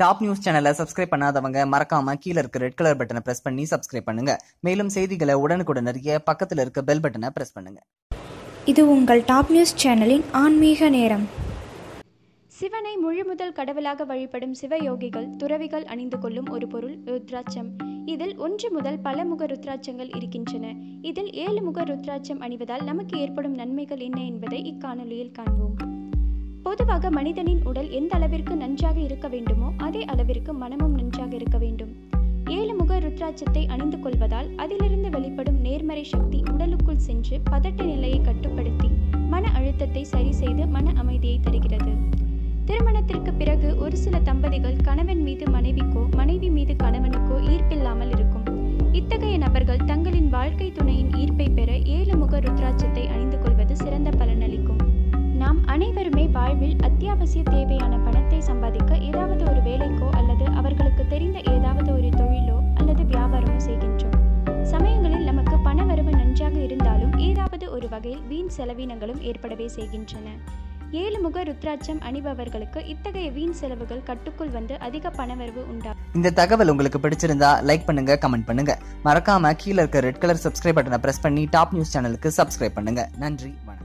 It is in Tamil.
டாப் நியூஸ் சேனலை சப்ஸ்கிரைப் பண்ணாதவங்க மறக்காம கீழ இருக்க ரெட் கலர் பட்டனை பிரஸ் பண்ணி சப்ஸ்கிரைப் பண்ணுங்க. மேலும் செய்திகளை உடனுக்குடன் அறிய பக்கத்துல இருக்க பெல் பட்டனை பிரஸ் பண்ணுங்க. இது உங்கள் டாப் நியூஸ் சேனலின் ஆன்மீக நேரம். சிவனை முழுமுதல் கடவுளாக வழிபடும் சிவயோகிகள் துறவிகள் அணிந்து கொள்ளும் ஒரு பொருள் ருத்ராட்சம். இதில் ஒன்று முதல் பல முக ருத்ராட்சங்கள் இருக்கின்றன. இதில் ஏழு முக ருத்ராட்சம் அணிவதால் நமக்கு ஏற்படும் நன்மைகள் என்ன என்பதை இக்காணொலியில் காண்போம். பொதுவாக மனிதனின் உடல் எந்த அளவிற்கு நன்றாக இருக்க வேண்டுமோ அதே அளவிற்கு மனமும் நன்றாக இருக்க வேண்டும். ஏழு முக ருத்ராட்சத்தை அணிந்து கொள்வதால் அதிலிருந்து வெளிப்படும் நேர்மறை சக்தி உடலுக்குள் சென்று பதட்ட நிலையை கட்டுப்படுத்தி மன அழுத்தத்தை சரி செய்து மன அமைதியை தருகிறது. திருமணத்திற்கு பிறகு ஒரு சில தம்பதிகள் கணவன் மீது மனைவிக்கோ மனைவி மீது கணவனுக்கோ ஈர்ப்பில்லாமல் இருக்கும். இத்தகைய நபர்கள் தங்களின் வாழ்க்கை துணையின் ஈர்ப்பை பெற ஏழு முக ருத்ராட்ச அனைவருமே வாழ்வில் அத்தியாவசிய தேவையான பணத்தை சம்பாதிக்க ஏதாவது ஒரு வேலைக்கோ அல்லது அவர்களுக்கு தெரிந்த ஏதாவது ஒரு தொழிலோ அல்லது வியாபாரமோ செய்கின்றோம். சமயங்களில் நமக்கு பண வரவு நன்றாக இருந்தாலும் ஏதாவது ஒரு வகையில் வீண் செலவினங்களும் ஏற்படவே செய்கின்றன. ஏழு முக ருத்ராட்சம் அணிபவர்களுக்கு இத்தகைய வீண் செலவுகள் கட்டுக்குள் வந்து அதிக பணவரவு உண்டாகும் இந்த தகவல் உங்களுக்கு பிடிச்சிருந்தா லைக் பண்ணுங்க கமெண்ட் பண்ணுங்க. மறக்காம கீழே இருக்க ரெட் கலர் சப்ஸ்கிரைப் பட்டனை பிரஸ் பண்ணி டாப் நியூஸ் சேனலுக்கு சப்ஸ்கிரைப் பண்ணுங்க. நன்றி வணக்கம்.